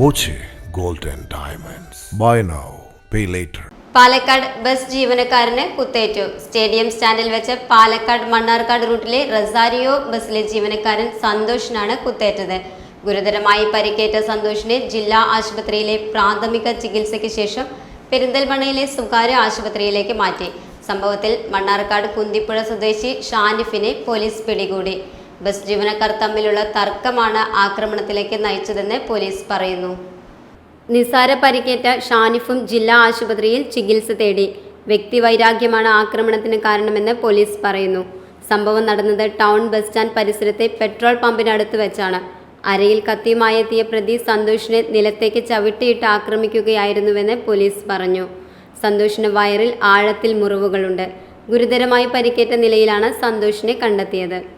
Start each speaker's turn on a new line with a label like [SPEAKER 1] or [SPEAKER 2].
[SPEAKER 1] Boche gold diamonds. Buy now pay later.
[SPEAKER 2] Palakkad bus ജീവനക്കാരന് കുത്തേറ്റു. Stadium സ്റ്റാൻഡിൽ വെച്ച് പാലക്കാട് മണ്ണാർക്കാട് റൂട്ടിലെ റസാരിയോ ബസ്സിലെ ജീവനക്കാരൻ സന്തോഷിനാണ് കുത്തേറ്റത്. ഗുരുതരമായി പരിക്കേറ്റ സന്തോഷിനെ ജില്ലാ ആശുപത്രിയിലെ പ്രാഥമിക ചികിത്സയ്ക്ക് ശേഷം പെരിന്തൽമണ്ണയിലെ സ്വകാര്യ ആശുപത്രിയിലേക്ക് മാറ്റി. സംഭവത്തിൽ മണ്ണാർക്കാട് കുന്തിപ്പുഴ സ്വദേശി ഷാനിഫിനെ പോലീസ് പിടികൂടി. ബസ് ജീവനക്കാർ തമ്മിലുള്ള തർക്കമാണ് ആക്രമണത്തിലേക്ക് നയിച്ചതെന്ന് പോലീസ് പറയുന്നു. നിസാര പരിക്കേറ്റ ഷാനിഫും ജില്ലാ ആശുപത്രിയിൽ ചികിത്സ തേടി. വ്യക്തിവൈരാഗ്യമാണ് ആക്രമണത്തിന് കാരണമെന്ന് പോലീസ് പറയുന്നു. സംഭവം നടന്നത് ടൗൺ ബസ് സ്റ്റാൻഡ് പരിസരത്തെ പെട്രോൾ പമ്പിനടുത്ത് വെച്ചാണ്. അരയിൽ കത്തിയുമായി എത്തിയ പ്രതി സന്തോഷിനെ നിലത്തേക്ക് ചവിട്ടിയിട്ട് ആക്രമിക്കുകയായിരുന്നുവെന്ന് പോലീസ് പറഞ്ഞു. സന്തോഷിന് വയറിൽ ആഴത്തിൽ മുറിവുകളുണ്ട്. ഗുരുതരമായി പരിക്കേറ്റ നിലയിലാണ് സന്തോഷിനെ കണ്ടെത്തിയത്.